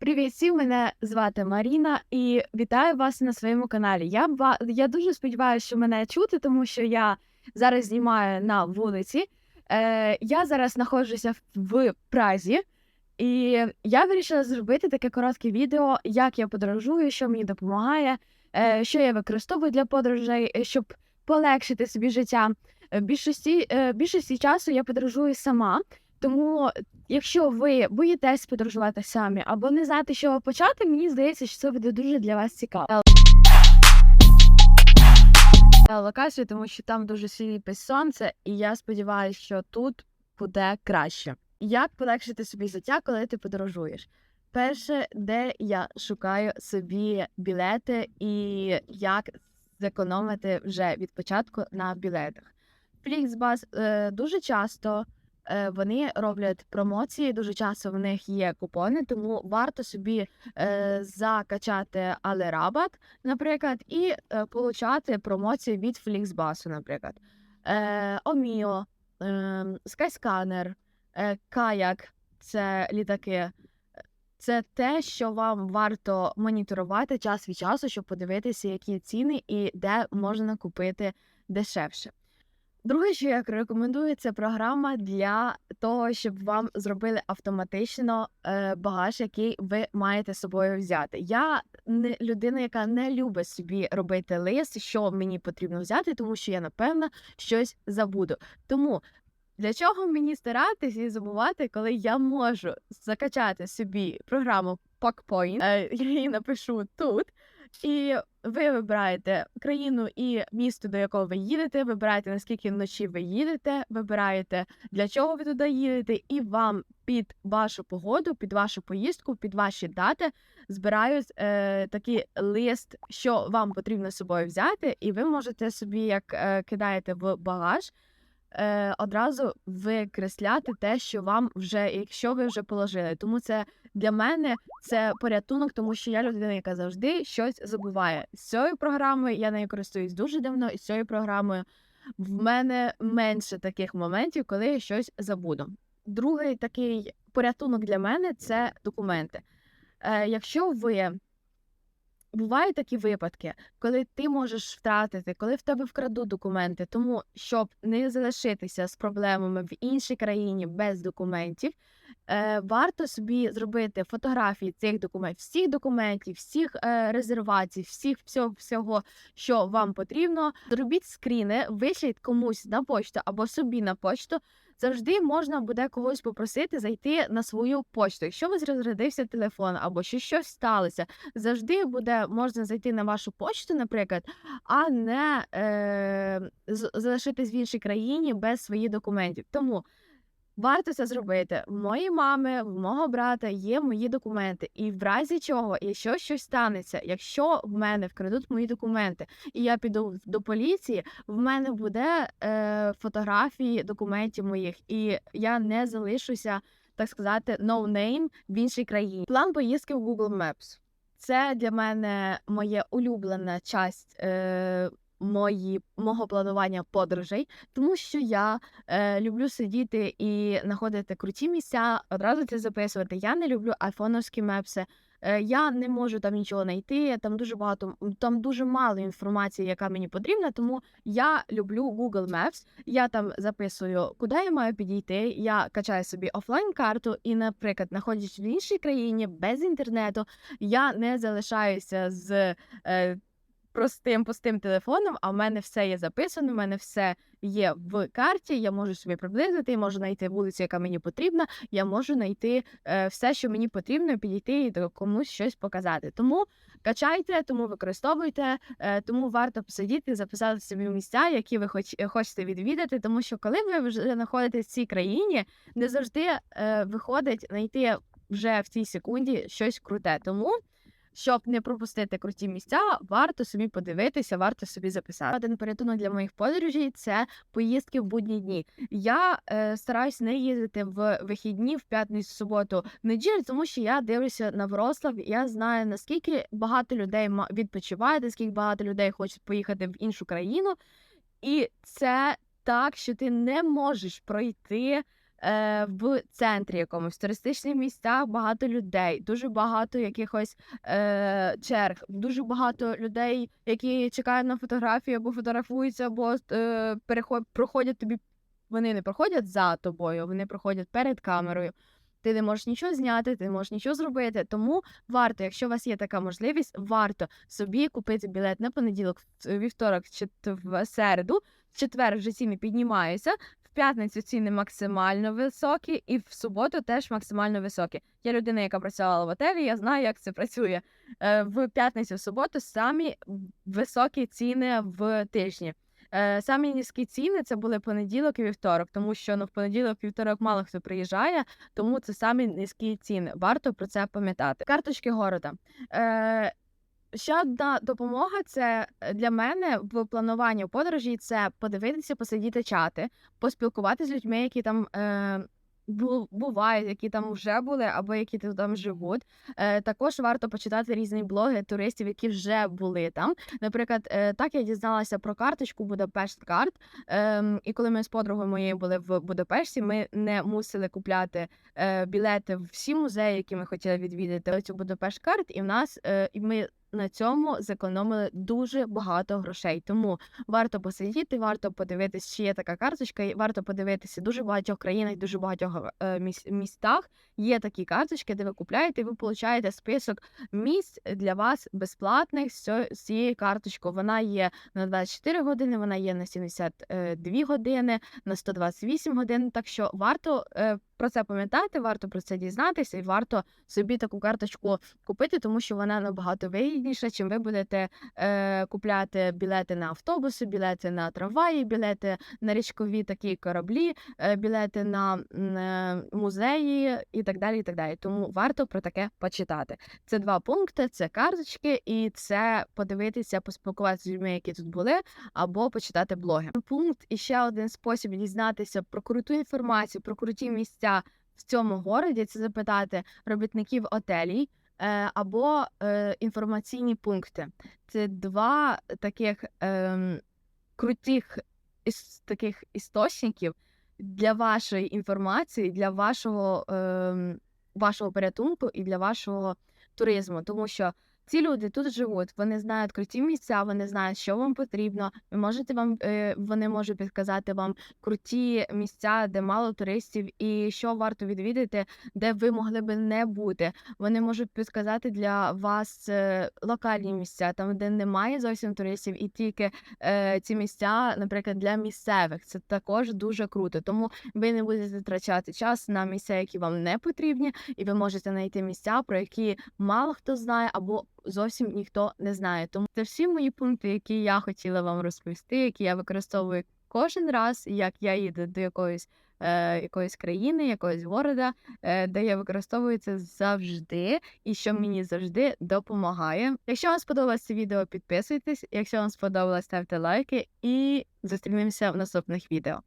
Привіт всім, мене звати Маріна і вітаю вас на своєму каналі. Я я дуже сподіваюся, що мене чути, тому що я зараз знімаю на вулиці. Е, я зараз знаходжуся в- в Празі, і я вирішила зробити таке коротке відео, як я подорожую, що мені допомагає, е, що я використовую для подорожей, е, щоб полегшити собі життя. Е, Більшості, е, більшості часу я подорожую сама, тому Якщо ви боїтесь подорожувати самі або не знаєте, чого почати, мені здається, що це буде дуже для вас цікаво. Е, Локацію, тому що там дуже сліпе сонце, і я сподіваюся, що тут буде краще. Як полегшити собі життя, коли ти подорожуєш? Перше, де я шукаю собі білети і як зекономити вже від початку на білетах. Flixbus е, дуже часто е, вони роблять промоції, дуже часто в них є купони, тому варто собі е, закачати Алерабат, наприклад, і е, получати промоції від Flixbus, наприклад. Е, Оміо, е, е, Каяк це літаки. Це те, що вам варто моніторувати час від часу, щоб подивитися, які ціни і де можна купити дешевше. Друге, що я рекомендую, це програма для того, щоб вам зробили автоматично е, багаж, який ви маєте з собою взяти. Я не людина, яка не любить собі робити лист, що мені потрібно взяти, тому що я напевно щось забуду. Тому для чого мені старатись і забувати, коли я можу закачати собі програму PackPoint, е, я її напишу тут. І ви вибираєте країну і місто, до якого ви їдете, вибираєте наскільки вночі ви їдете, вибираєте для чого ви туди їдете, і вам під вашу погоду, під вашу поїздку, під ваші дати збирають е, такий лист, що вам потрібно з собою взяти, і ви можете собі, як е, кидаєте в багаж, е, одразу викресляти те, що вам вже, якщо ви вже положили. Тому це для мене це порятунок, тому що я людина, яка завжди щось забуває. З цією програмою я нею користуюсь дуже давно, і з цією програмою в мене менше таких моментів, коли я щось забуду. Другий такий порятунок для мене це документи. Е, якщо ви бувають такі випадки, коли ти можеш втратити, коли в тебе вкрадуть документи, тому щоб не залишитися з проблемами в іншій країні без документів, е, варто собі зробити фотографії цих документів, всіх документів, всіх е, резервацій, всіх всього, всього, що вам потрібно. Зробіть скріни, вишліть комусь на почту або собі на почту. Завжди можна буде когось попросити зайти на свою почту. Якщо у вас розрядився телефон або що щось сталося, завжди буде можна зайти на вашу почту, наприклад, а не е, залишитись в іншій країні без своїх документів. Тому варто це зробити. В моєї мами, в мого брата є мої документи. І в разі чого, якщо щось станеться, якщо в мене вкрадуть мої документи, і я піду до поліції, в мене буде е, фотографії документів моїх, і я не залишуся, так сказати, no name в іншій країні. План поїздки в Google Maps. Це для мене моє улюблена часть е, мої, мого планування подорожей, тому що я е, люблю сидіти і знаходити круті місця, одразу це записувати. Я не люблю айфоновські мепси. Е, Я не можу там нічого знайти. Там дуже багато, там дуже мало інформації, яка мені потрібна. Тому я люблю Google Maps. Я там записую, куди я маю підійти. Я качаю собі офлайн карту, і, наприклад, знаходячись в іншій країні без інтернету, я не залишаюся з. Е, Простим пустим телефоном, а в мене все є записано, в мене все є в карті. Я можу собі приблизити, я можу знайти вулицю, яка мені потрібна. Я можу знайти е, все, що мені потрібно, підійти і комусь щось показати. Тому качайте, тому використовуйте, е, тому варто посидіти, записати собі місця, які ви хоч, хочете відвідати. Тому що коли ви вже знаходитесь в цій країні, не завжди е, виходить знайти вже в цій секунді щось круте. Тому. Щоб не пропустити круті місця, варто собі подивитися, варто собі записати. Один порятунок для моїх подорожей це поїздки в будні дні. Я е, стараюсь не їздити в вихідні, в п'ятницю, суботу, в неділю, тому що я дивлюся на Вроцлав. і Я знаю наскільки багато людей відпочиває, наскільки багато людей хочуть поїхати в іншу країну, і це так, що ти не можеш пройти. Е, в центрі якомусь, в туристичних місцях багато людей, дуже багато якихось е, черг, дуже багато людей, які чекають на фотографії або фотографуються, або е, переход, проходять тобі. Вони не проходять за тобою, вони проходять перед камерою. Ти не можеш нічого зняти, ти не можеш нічого зробити. Тому варто, якщо у вас є така можливість, варто собі купити білет на понеділок, вівторок чи в середу. В четвер вже ціни піднімаються. В п'ятницю ціни максимально високі, і в суботу теж максимально високі. Я людина, яка працювала в отелі, я знаю, як це працює. Е, В п'ятницю, в суботу самі високі ціни в тижні. Е, Самі низькі ціни це були понеділок і вівторок, тому що ну в понеділок, вівторок мало хто приїжджає, тому це самі низькі ціни. Варто про це пам'ятати. Карточки города. Е, Ще одна допомога це е, для мене в плануванні подорожі це подивитися, посидіти чати, поспілкуватися з людьми, які там е, бувають, які там вже були, або які там живуть. Е, також варто почитати різні блоги туристів, які вже були там. Наприклад, е, так я дізналася про карточку Будапешт карт. Ем, і коли ми з подругою моєю були в Будапешті, ми не мусили купляти е, білети в всі музеї, які ми хотіли відвідати. Цю Будапешт карт, і в нас е, і ми на цьому зекономили дуже багато грошей. Тому варто посидіти, варто подивитися, чи є така карточка, і варто подивитися дуже багатьох країнах, дуже багатьох е, містах. Є такі карточки, де ви купляєте, і ви получаєте список місць для вас безплатних з цією карточкою. Вона є на 24 години, вона є на 72 години, на 128 годин. Так що варто е, про це пам'ятати, варто про це дізнатися, і варто собі таку карточку купити, тому що вона набагато вигідніша, чим ви будете е, купляти білети на автобуси, білети на трамваї, білети на річкові такі кораблі, е, білети на е, музеї і так далі. І так далі. Тому варто про таке почитати. Це два пункти: це карточки, і це подивитися, поспілкуватися з людьми, які тут були, або почитати блоги. Пункт і ще один спосіб дізнатися про круту інформацію, про круті місця в цьому городі. Це запитати робітників отелій. е, Або е, інформаційні пункти. Це два таких ем, крутих іс, таких істочників для вашої інформації, для вашого, ем, вашого порятунку і для вашого туризму. Тому що ці люди тут живуть, вони знають круті місця, вони знають, що вам потрібно. Ви можете вам, е, вони можуть підказати вам круті місця, де мало туристів, і що варто відвідати, де ви могли би не бути. Вони можуть підказати для вас е, локальні місця, там де немає зовсім туристів, і тільки е, ці місця, наприклад, для місцевих. Це також дуже круто. Тому ви не будете втрачати час на місця, які вам не потрібні, і ви можете знайти місця, про які мало хто знає, або зовсім ніхто не знає. Тому це всі мої пункти, які я хотіла вам розповісти, які я використовую кожен раз, як я їду до якоїсь. е, Якоїсь країни, якогось города, е, де я використовую це завжди, і що мені завжди допомагає. Якщо вам сподобалось це відео, підписуйтесь. Якщо вам сподобалось, ставте лайки і зустрінемося в наступних відео.